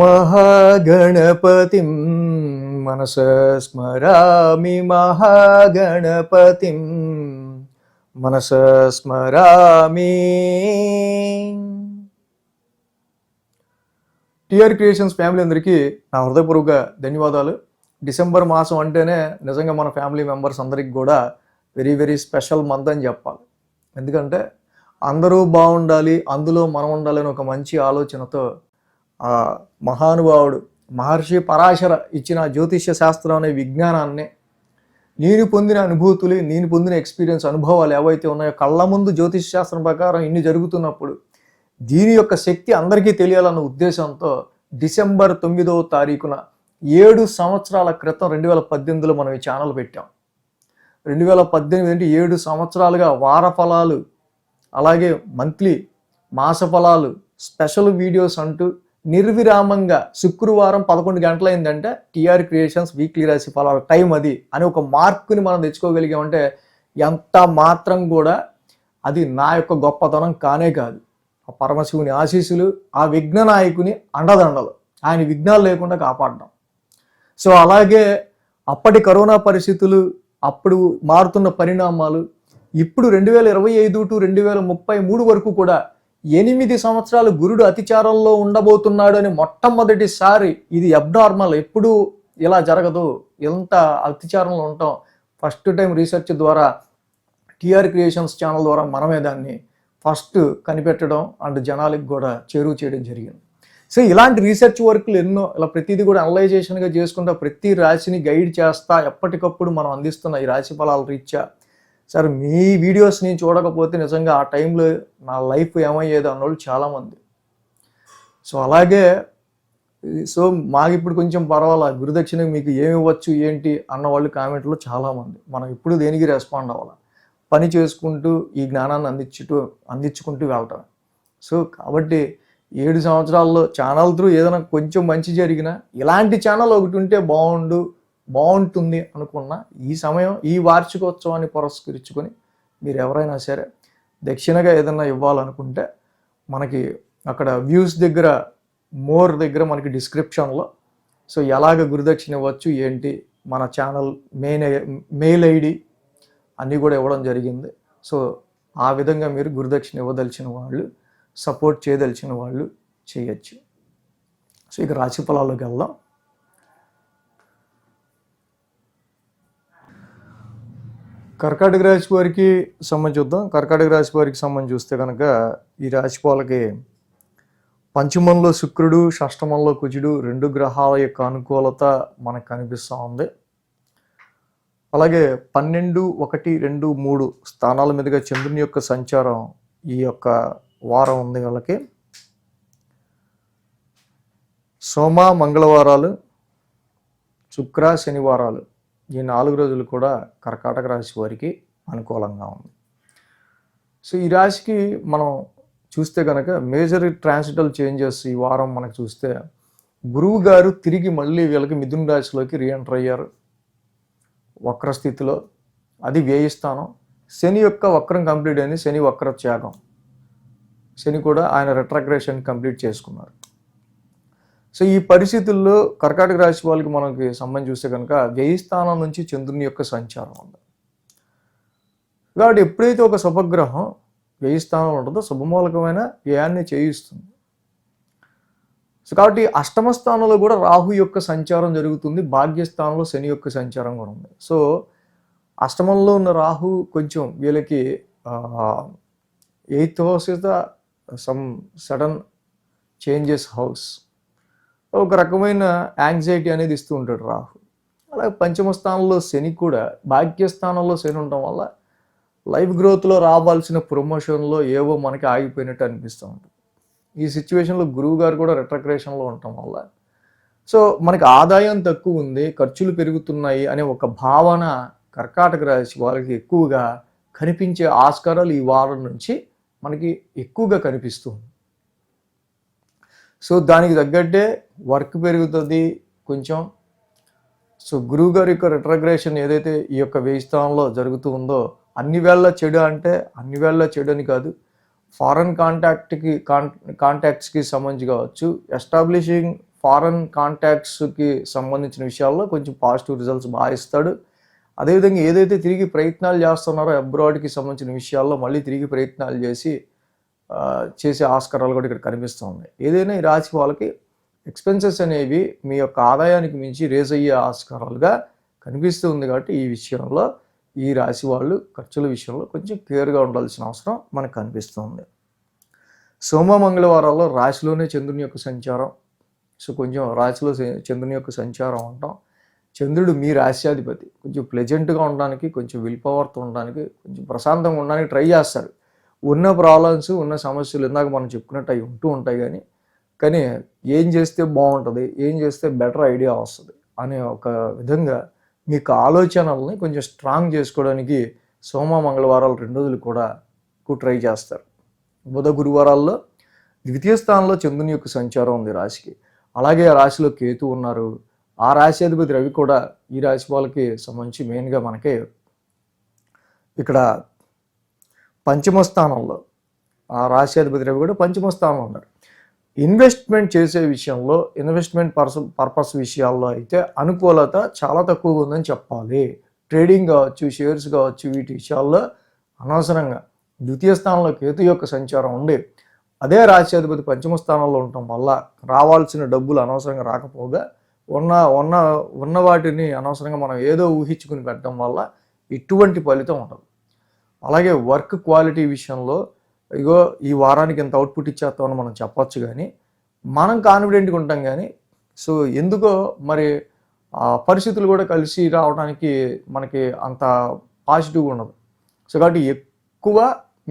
మహాగణపతిం మనస స్మరామి మహాగణపతిం మనస స్మరామి. టిఆర్ క్రియేషన్స్ ఫ్యామిలీ అందరికీ నా హృదయపూర్వక ధన్యవాదాలు. డిసెంబర్ మాసం అంటేనే నిజంగా మన ఫ్యామిలీ మెంబర్స్ అందరికి కూడా వెరీ వెరీ స్పెషల్ మంత్ అని చెప్పాలి. ఎందుకంటే అందరూ బాగుండాలి అందులో మనం ఉండాలి అని ఒక మంచి ఆలోచనతో ఆ మహానుభావుడు మహర్షి పరాశర ఇచ్చిన జ్యోతిష్య శాస్త్రం అనే విజ్ఞానాన్ని నేను పొందిన అనుభూతులు నేను పొందిన ఎక్స్పీరియన్స్ అనుభవాలు ఏవైతే ఉన్నాయో కళ్ళ ముందు జ్యోతిష్ శాస్త్రం ప్రకారం ఇన్ని జరుగుతున్నప్పుడు దీని యొక్క శక్తి అందరికీ తెలియాలన్న ఉద్దేశంతో డిసెంబర్ తొమ్మిదవ తారీఖున ఏడు సంవత్సరాల క్రితం రెండు వేల పద్దెనిమిదిలో మనం ఈ ఛానల్ పెట్టాం. రెండు వేల పద్దెనిమిది అంటే ఏడు సంవత్సరాలుగా వార ఫలాలు అలాగే మంత్లీ మాస ఫలాలు స్పెషల్ వీడియోస్ అంటూ నిర్విరామంగా శుక్రవారం పదకొండు గంటలైందంటే టిఆర్ క్రియేషన్స్ వీక్లీ రాసి ఫలాల టైం అది అని ఒక మార్కుని మనం తెచ్చుకోగలిగామంటే ఎంత మాత్రం కూడా అది నా యొక్క గొప్పతనం కానే కాదు. ఆ పరమశివుని ఆశీస్సులు ఆ విఘ్న నాయకుని అండదండలు. ఆయన విఘ్నాలు లేకుండా కాపాడడం. సో అలాగే అప్పటి కరోనా పరిస్థితులు అప్పుడు మారుతున్న పరిణామాలు ఇప్పుడు రెండు వేల ఇరవై ఐదు టు రెండు వేల ముప్పై మూడు వరకు కూడా ఎనిమిది సంవత్సరాలు గురుడు అతిచారంలో ఉండబోతున్నాడు అని మొట్టమొదటిసారి ఇది అబ్నార్మల్ ఎప్పుడూ ఇలా జరగదు. ఎంత అతిచారంలో ఉంటాం. ఫస్ట్ టైం రీసెర్చ్ ద్వారా టిఆర్ క్రియేషన్స్ ఛానల్ ద్వారా మనమే దాన్ని ఫస్ట్ కనిపెట్టడం అండ్ జనాలకు కూడా చేరువ చేయడం జరిగింది. సో ఇలాంటి రీసెర్చ్ వర్క్లు ఎన్నో ఇలా ప్రతిదీ కూడా అనలైజేషన్గా చేసుకుంటా ప్రతి రాశిని గైడ్ చేస్తా ఎప్పటికప్పుడు మనం అందిస్తున్న ఈ రాశి ఫలాల రీత్యా సార్ మీ వీడియోస్ని చూడకపోతే నిజంగా ఆ టైంలో నా లైఫ్ ఏమయ్యేది అన్నోళ్ళు చాలామంది. సో అలాగే సో మాకు ఇప్పుడు కొంచెం పర్వాలా గురుదక్షిణ మీకు ఏమి ఇవ్వచ్చు ఏంటి అన్న వాళ్ళు కామెంట్లో చాలామంది. మనం ఇప్పుడు దేనికి రెస్పాండ్ అవ్వాలి? పని చేసుకుంటూ ఈ జ్ఞానాన్ని అందించుటూ అందించుకుంటూ వెళ్ళటం. సో కాబట్టి ఏడు సంవత్సరాల్లో ఛానల్ త్రూ ఏదైనా కొంచెం మంచి జరిగినా ఇలాంటి ఛానల్ ఒకటి ఉంటే బాగుండు బాగుంటుంది అనుకున్న ఈ సమయం ఈ వార్షికోత్సవాన్ని పురస్కరించుకొని మీరు ఎవరైనా సరే దక్షిణగా ఏదైనా ఇవ్వాలనుకుంటే మనకి అక్కడ వ్యూస్ దగ్గర మోర్ దగ్గర మనకి డిస్క్రిప్షన్లో సో ఎలాగ గురుదక్షిణ ఇవ్వచ్చు ఏంటి మన ఛానల్ మెయిన్ మెయిల్ ఐడి అన్నీ కూడా ఇవ్వడం జరిగింది. సో ఆ విధంగా మీరు గురుదక్షిణ ఇవ్వదలిచిన వాళ్ళు సపోర్ట్ చేయదలిచిన వాళ్ళు చేయొచ్చు. సో ఇక రాశి ఫలాల్లోకి వెళ్దాం. కర్కాటక రాశి వారికి సంబంధించి చూద్దాం. కర్కాటక రాశి వారికి సంబంధించి చూస్తే కనుక ఈ రాశి వాళ్ళకి పంచమంలో శుక్రుడు షష్టమంలో కుజుడు రెండు గ్రహాల యొక్క అనుకూలత మనకు కనిపిస్తూ ఉంది. అలాగే పన్నెండు ఒకటి రెండు మూడు స్థానాల మీదుగా చంద్రుని యొక్క సంచారం ఈ యొక్క వారం ఉంది వాళ్ళకి. సోమ మంగళవారాలు శుక్ర శనివారాలు. ఈ నాలుగు రోజులు కూడా కర్కాటక రాశి వారికి అనుకూలంగా ఉంది. సో ఈ రాశికి మనం చూస్తే కనుక మేజర్ ట్రాన్సిటల్ చేంజెస్ ఈ వారం మనకు చూస్తే గురువు గారు తిరిగి మళ్ళీ వీళ్ళకి మిథున రాశిలోకి రీఎంటర్ అయ్యారు. వక్ర స్థితిలో అది వ్యయిస్తానం శని యొక్క వక్రం కంప్లీట్ అయింది. శని వక్ర త్యాగం. శని కూడా ఆయన రిట్రాగ్రేషన్ కంప్లీట్ చేసుకున్నారు. సో ఈ పరిస్థితుల్లో కర్కాటక రాశి వాళ్ళకి మనకి సంబంధించి చూస్తే కనుక వ్యయ స్థానం నుంచి చంద్రుని యొక్క సంచారం ఉంది. కాబట్టి ఎప్పుడైతే ఒక శుభగ్రహం వ్యయ స్థానంలో ఉంటుందో శుభమూలకమైన వ్యయాన్ని చేయిస్తుంది. సో కాబట్టి అష్టమ స్థానంలో కూడా రాహు యొక్క సంచారం జరుగుతుంది భాగ్యస్థానంలో శని యొక్క సంచారం కూడా ఉంది. సో అష్టమంలో ఉన్న రాహు కొంచెం వీళ్ళకి eighth house is the some sudden changes house. ఒక రకమైన యాంగ్జైటీ అనేది ఇస్తూ ఉంటాడు రాహు. అలాగే పంచమ స్థానంలో శని కూడా భాగ్యస్థానంలో శని ఉండడం వల్ల లైఫ్ గ్రోత్లో రావాల్సిన ప్రమోషన్లో ఏవో మనకి ఆగిపోయినట్టు అనిపిస్తూ ఉంటుంది. ఈ సిచ్యువేషన్లో గురువు గారు కూడా రిట్రక్రేషన్లో ఉండటం వల్ల. సో మనకి ఆదాయం తక్కువ ఉంది ఖర్చులు పెరుగుతున్నాయి అనే ఒక భావన కర్కాటక రాశి వాళ్ళకి ఎక్కువగా కనిపించే ఆస్కారాలు ఈ వారం నుంచి మనకి ఎక్కువగా కనిపిస్తుంది సో దానికి తగ్గట్టే వర్క్ పెరుగుతుంది కొంచెం. సో గురువు గారి యొక్క రిట్రగ్రేషన్ ఏదైతే ఈ యొక్క వెయ్యి స్థానంలో జరుగుతూ ఉందో అన్ని వేళ చెడు అంటే అన్ని వేళ చెడు అని కాదు. ఫారెన్ కాంటాక్ట్కి కాన్ కాంటాక్ట్స్కి సంబంధించి కావచ్చు. ఎస్టాబ్లిషింగ్ ఫారెన్ కాంటాక్ట్స్కి సంబంధించిన విషయాల్లో కొంచెం పాజిటివ్ రిజల్ట్స్ బాగా ఇస్తాడు. అదేవిధంగా ఏదైతే తిరిగి ప్రయత్నాలు చేస్తున్నారో అబ్రాడ్కి సంబంధించిన విషయాల్లో మళ్ళీ తిరిగి ప్రయత్నాలు చేసి చేసే ఆస్కారాలు కూడా ఇక్కడ కనిపిస్తూ ఉన్నాయి. ఏదైనా ఈ రాశి వాళ్ళకి ఎక్స్పెన్సెస్ అనేవి మీ యొక్క ఆదాయానికి మించి రేజ్ అయ్యే ఆస్కారాలుగా కనిపిస్తూ ఉంది కాబట్టి ఈ విషయంలో ఈ రాశి వాళ్ళు ఖర్చుల విషయంలో కొంచెం కేర్గా ఉండాల్సిన అవసరం మనకు కనిపిస్తుంది సోమ మంగళవారాల్లో రాశిలోనే చంద్రుని యొక్క సంచారం. సో కొంచెం రాశిలో చంద్రుని యొక్క సంచారం ఉంటాం చంద్రుడు మీ రాశ్యాధిపతి. కొంచెం ప్లెజెంట్గా ఉండడానికి కొంచెం విల్ పవర్తో ఉండడానికి కొంచెం ప్రశాంతంగా ఉండడానికి ట్రై చేస్తారు ఉన్న ప్రాబ్లమ్స్ ఉన్న సమస్యలు ఇందాక మనం చెప్పుకున్నట్టు అవి ఉంటూ ఉంటాయి కానీ కానీ ఏం చేస్తే బాగుంటుంది ఏం చేస్తే బెటర్ ఐడియా వస్తుంది అనే ఒక విధంగా మీకు ఆలోచనల్ని కొంచెం స్ట్రాంగ్ చేసుకోవడానికి సోమ మంగళవారాలు రెండు రోజులు కూడా ఎక్కువ ట్రై చేస్తారు. బుధ గురువారాల్లో ద్వితీయ స్థానంలో చంద్రుని యొక్క సంచారం ఉంది రాశికి. అలాగే ఆ రాశిలో కేతు ఉన్నారు. ఆ రాశి అధిపతి రవి కూడా ఈ రాశి వాళ్ళకి సంబంధించి మెయిన్గా మనకి ఇక్కడ పంచమ స్థానంలో. ఆ రాశి రవి కూడా పంచమ స్థానంలో ఉన్నారు ఇన్వెస్ట్మెంట్ చేసే విషయంలో ఇన్వెస్ట్మెంట్ పర్స పర్పస్ విషయాల్లో అయితే అనుకూలత చాలా తక్కువగా ఉందని చెప్పాలి. ట్రేడింగ్ కావచ్చు షేర్స్ కావచ్చు వీటి విషయాల్లో అనవసరంగా. ద్వితీయ స్థానంలో కేతు యొక్క సంచారం ఉండి అదే రాశి పంచమ స్థానంలో ఉండటం వల్ల రావాల్సిన డబ్బులు అనవసరంగా రాకపోగా ఉన్న ఉన్న ఉన్న వాటిని అనవసరంగా మనం ఏదో ఊహించుకుని పెట్టడం వల్ల ఇటువంటి ఫలితం ఉండదు. అలాగే వర్క్ క్వాలిటీ విషయంలో ఇగో ఈ వారానికి ఎంత అవుట్పుట్ ఇచ్చేస్తామని మనం చెప్పొచ్చు కానీ మనం కాన్ఫిడెంట్గా ఉంటాం కానీ సో ఎందుకో మరి ఆ పరిస్థితులు కూడా కలిసి రావడానికి మనకి అంత పాజిటివ్గా ఉండదు. సో కాబట్టి ఎక్కువ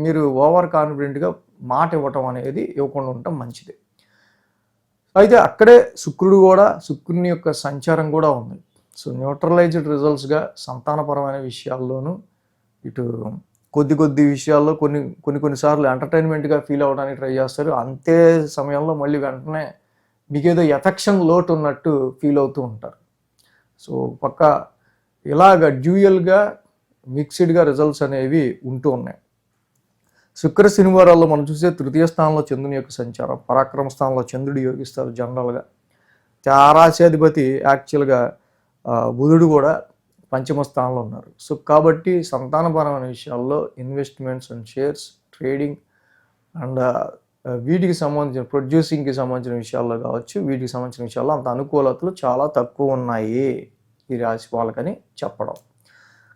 మీరు ఓవర్ కాన్ఫిడెంట్గా మాట ఇవ్వటం అనేది ఇవ్వకుండా ఉండటం మంచిది. అయితే అక్కడే శుక్రుడు కూడా శుక్రుని యొక్క సంచారం కూడా ఉంది. సో న్యూట్రలైజ్డ్ రిజల్ట్స్గా సంతానపరమైన విషయాల్లోనూ ఇటు కొద్ది కొద్ది విషయాల్లో కొన్ని కొన్ని కొన్నిసార్లు ఎంటర్టైన్మెంట్గా ఫీల్ అవ్వడానికి ట్రై చేస్తారు. అంతే సమయంలో మళ్ళీ వెంటనే మీకు ఏదో ఎఫెక్షన్ లోటు ఉన్నట్టు ఫీల్ అవుతూ ఉంటారు. సో పక్క ఇలాగ డ్యూయల్గా మిక్స్డ్గా రిజల్ట్స్ అనేవి ఉంటూ ఉన్నాయి. శుక్ర శనివారాల్లో మనం చూసే తృతీయ స్థానంలో చంద్రుని యొక్క సంచారం. పరాక్రమ స్థానంలో చంద్రుడు యోగిస్తారు జనరల్గా తారాశాధిపతి యాక్చువల్గా బుధుడు కూడా పంచమ స్థానంలో ఉన్నారు. సో కాబట్టి సంతానపరమైన విషయాల్లో investments and shares trading and వీటికి సంబంధించిన ప్రొడ్యూసింగ్కి సంబంధించిన విషయాల్లో కావచ్చు వీటికి సంబంధించిన విషయాల్లో అంత అనుకూలతలు చాలా తక్కువ ఉన్నాయి ఈ రాశి వాళ్ళకని చెప్పడం.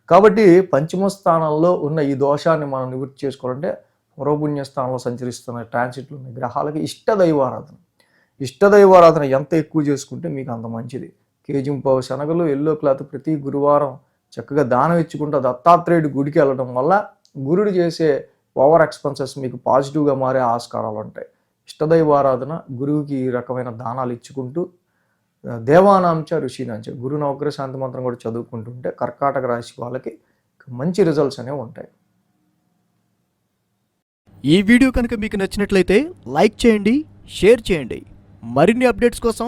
కాబట్టి పంచమ స్థానంలో ఉన్న ఈ దోషాన్ని మనం నివృత్తి చేసుకోవాలంటే పురోపుణ్య స్థానంలో సంచరిస్తున్న ట్రాన్సిట్లు ఉన్న గ్రహాలకి ఇష్ట దైవారాధన ఇష్ట దైవారాధన ఎంత ఎక్కువ చేసుకుంటే మీకు అంత మంచిది. కేజింపావు శనగలు ఎల్లో క్లాత్ ప్రతి గురువారం చక్కగా దానం ఇచ్చుకుంటూ దత్తాత్రేయుడి గుడికి వెళ్ళడం వల్ల గురుడు చేసే ఓవర్ ఎక్స్పెన్సెస్ మీకు పాజిటివ్గా మారే ఆస్కారాలు ఉంటాయి. ఇష్టదైవారాధన గురువుకి ఈ రకమైన దానాలు ఇచ్చుకుంటూ దేవానాంచ ఋషినాంచ గురు నవగ్రహ శాంతి మంత్రం కూడా చదువుకుంటుంటే కర్కాటక రాశి వాళ్ళకి మంచి రిజల్ట్స్ అనేవి ఉంటాయి. ఈ వీడియో కనుక మీకు నచ్చినట్లయితే లైక్ చేయండి షేర్ చేయండి. మరిన్ని అప్డేట్స్ కోసం